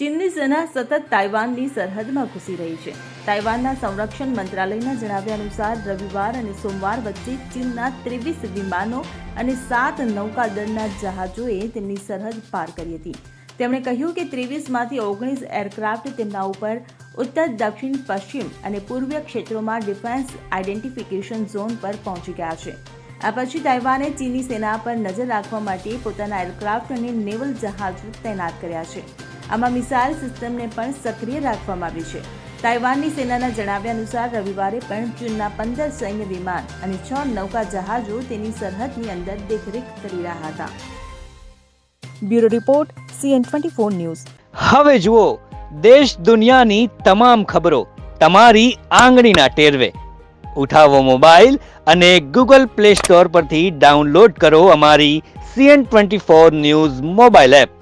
ચીનની સેના સતત તાઇવાનની સરહદમાં ઘૂસી રહી છે. તાઇવાનના સંરક્ષણ મંત્રાલયના જણાવ્યા અનુસાર રવિવાર અને સોમવાર વચ્ચે ચીનના ત્રેવીસ વિમાનો અને સાત નૌકાદળના જહાજોએ તેમની સરહદ પાર કરી હતી. તેમણે કહ્યું કે ત્રેવીસમાંથી ઓગણીસ એરક્રાફ્ટ તેમના ઉપર ઉત્તર, દક્ષિણ, પશ્ચિમ અને પૂર્વીય ક્ષેત્રોમાં ડિફેન્સ આઇડેન્ટિફિકેશન ઝોન પર પહોંચી ગયા છે. આ પછી તાઇવાને ચીની સેના પર નજર રાખવા માટે પોતાના એરક્રાફ્ટ અને નેવલ જહાજો તૈનાત કર્યા છે. આમાં મિસાઇલ સિસ્ટમને પણ સક્રિય રાખવામાં આવી છે. તાઇવાનની સેનાના જણાવ્યા અનુસાર રવિવારે પણ ચીનના પંદર સૈન્ય વિમાન અને છ નૌકા જહાજો તેની સરહદની અંદર દેખરેખ કરી રહ્યા હતા. Bureau report, CN twenty four news. હવે જુઓ, દેશ દુનિયાની તમામ ખબરો તમારી આંગળીના ટેરવે. ઉઠાવો મોબાઈલ અને ગૂગલ પ્લે સ્ટોર પરથી ડાઉનલોડ કરો અમારી CN twenty four news mobile app.